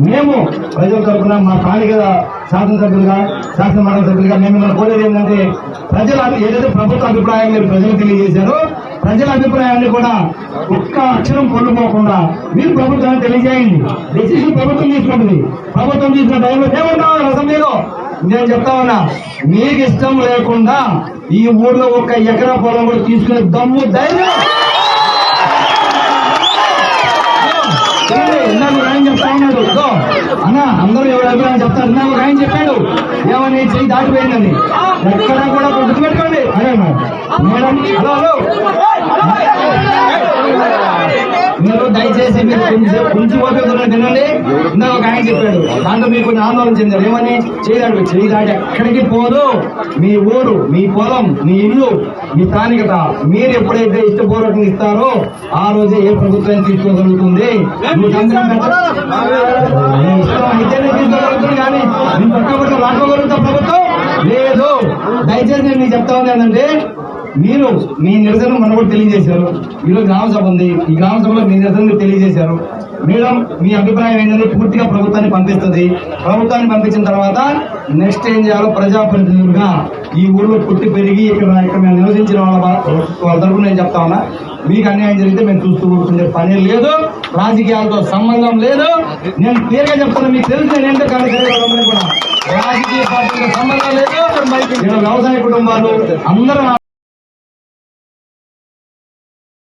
మేము ప్రజల తరఫున మా స్థానిక శాసనసభ్యులుగా శాసన మండలి సభ్యులుగా మేము మిమ్మల్ని కోరేది ఏంటంటే ప్రజల ఏదైతే ప్రభుత్వ అభిప్రాయం మీరు ప్రజలకు తెలియజేశారో ప్రజల అభిప్రాయాన్ని కూడా ఒక్క అక్షరం కొల్లుపోకుండా మీరు ప్రభుత్వాన్ని తెలియజేయండి. డెసిషన్ ప్రభుత్వం తీసుకుంటుంది. ప్రభుత్వం తీసుకున్న టైంలో ఏమంటావు? అసెంబ్లీలో నేను చెప్తా ఉన్నా మీకు ఇష్టం లేకుండా ఈ ఊర్లో ఒక్క ఎకరా పొలం కూడా తీసుకునే దమ్ము ధైర్యం. అన్న అందరూ ఎవరు అభిప్రాయం చెప్తారు. ఇందాక ఒక ఆయన చెప్పాడు ఏమని చెయ్యి దాటిపోయిందని. ఎక్కడా కూడా గుర్తుపెట్టుకోండి. అదే మేడం. Hello hello. మీరు దయచేసి మీరు కొంచెం కొంచెం ఓపిక వినండి. ఇందాక ఒక ఆయన చెప్పాడు దాంట్లో మీరు కొంచెం ఆందోళన చెందారు. ఏమని? చేయదాడు చేయదాటి ఎక్కడికి పోదు. మీ ఊరు మీ పొలం మీ ఇల్లు మీ స్థానికత మీరు ఎప్పుడైతే ఇష్టపూర్వకంగా ఇస్తారో ఆ రోజే ఏ ప్రభుత్వం తీసుకోగలుగుతుంది? దయచేసి నేను మీకు చెప్తా ఉంది ఏంటంటే మీరు మీ నిరసన మనం కూడా తెలియజేశారు. ఈరోజు గ్రామ సభ ఉంది. ఈ గ్రామ సభలో మీ నిరసన మీరు తెలియజేశారు. మేడం మీ అభిప్రాయం ఏంటంటే పూర్తిగా ప్రభుత్వాన్ని పంపిస్తుంది. ప్రభుత్వాన్ని పంపించిన తర్వాత నెక్స్ట్ ఏం చేయాలో ప్రజాప్రతినిధులుగా ఈ ఊర్లో పుట్టి పెరిగి ఇక్కడ ఇక్కడ మేము నివసించిన వాళ్ళ వాళ్ళ తరఫున నేను చెప్తా ఉన్నా. మీకు అన్యాయం జరిగితే మేము చూస్తూ కూర్చుంటే పని లేదు. రాజకీయాలతో సంబంధం లేదు. నేను క్లియర్గా చెప్తాను మీకు తెలుసు నేను ఏంటో కానీ కూడా. రాజకీయ పార్టీతో సంబంధం లేదు. వ్యవసాయ కుటుంబాలు అందరూ